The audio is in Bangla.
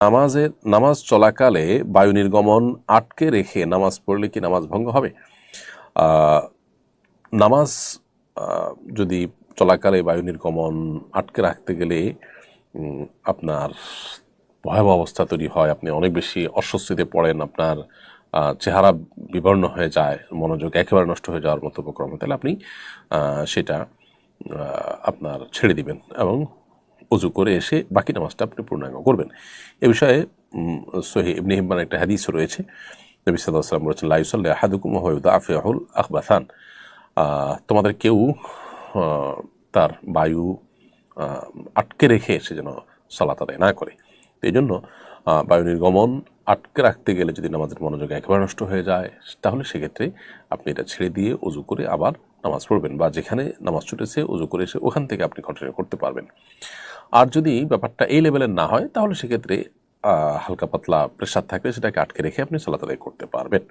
নামাজের নামাজ চলাকালে বায়ু নির্গমন আটকে রেখে নামাজ পড়লে কি নামাজ ভঙ্গ হবে? নামাজ যদি চলাকালে বায়ু নির্গমন আটকে রাখতে গেলে আপনার ভয়াবহ অবস্থা তৈরি হয়। আপনি অনেক বেশি অস্বস্তিতে পড়েন, আপনার চেহারা বিবর্ণ হয়ে যায়, মনোযোগ একেবারে নষ্ট হয়ে যাওয়ার মতো উপক্রম। তাহলে আপনি সেটা আপনার ছেড়ে দিবেন এবং উজু করে এসে বাকি নামাজটা আপনি পূর্ণাঙ্গ করবেন। এ বিষয়ে সোহে ইবনে হিব্বান একটা হাদিস রয়েছে। নবী সাল্লাহ সাল্লাম বলেছেন লাইসল্লাহ হাদুকুম হয়ুদা আফিয়াহুল আখবাথান তোমাদের কেউ তার বায়ু আটকে রেখে এসে যেন সালাত না করে। এই জন্য বায়ু নির্গমন আটকে রাখতে গেলে যদি নামাজের মনোযোগ একেবারে নষ্ট হয়ে যায়, তাহলে সেক্ষেত্রে আপনি এটা ছেড়ে দিয়ে উজু করে আবার নামাজ পড়বেন বা যেখানে নামাজ ছুটেছে উজু করে এসে ওখান থেকে আপনি কন্টিনিউ করতে পারবেন। আর যদি ব্যাপারটা এই লেভেলের না হয়, তাহলে সেক্ষেত্রে হালকা পাতলা প্রেশার থাকলে সেটাকে আটকে রেখে আপনি সালাত করতে পারবেন।